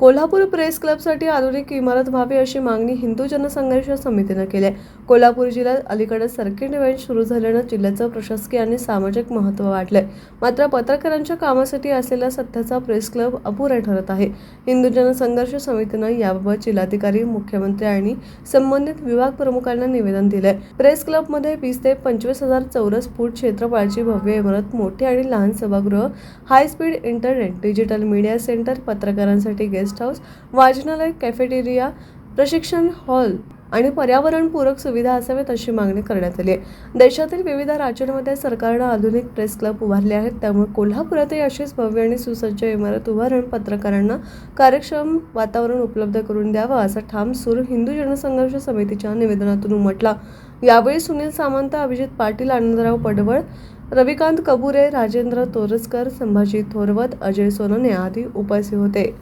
Kolhapur press क्लबसाठी आधुनिक इमारत व्हावी अशी मागणी हिंदू जनसंघर्ष समितीनं केली आहे. कोल्हापूर जिल्ह्यात अलीकडे सर्किट इव्हेंट सुरू झाल्यानं जिल्ह्याचं प्रशासकीय आणि सामाजिक महत्त्व वाढलंय. मात्र पत्रकारांच्या कामासाठी असलेला सध्याचा प्रेस क्लब अपुरा ठरत आहे. हिंदू जनसंघर्ष समितीनं याबाबत जिल्हाधिकारी मुख्यमंत्री आणि संबंधित विभाग प्रमुखांना निवेदन दिलंय. प्रेस क्लबमध्ये वीस ते पंचवीस हजार चौरस फूट क्षेत्रफळाची भव्य इमारत मोठी आणि लहान सभागृह high speed internet digital media centre पत्रकारांसाठी गेस्ट हाऊस वाचनालय कॅफेटेरिया प्रशिक्षण हॉल आणि पर्यावरणपूरक सुविधा असाव्यात अशी मागणी करण्यात आली आहे. देशातील विविध राज्यांमध्ये सरकारनं आधुनिक प्रेस क्लब उभारले आहेत. त्यामुळे कोल्हापुरातही अशीच भव्य आणि सुसज्ज इमारत उभारून पत्रकारांना कार्यक्षम वातावरण उपलब्ध करून द्यावं असा ठाम सूर हिंदू जनसंघर्ष समितीच्या निवेदनातून उमटला. यावेळी सुनील सामंत अभिजित पाटील आनंदराव पडवळ रविकांत कबुरे राजेंद्र तोरसकर संभाजी थोरवत अजय सोनने आदी उपस्थित होते.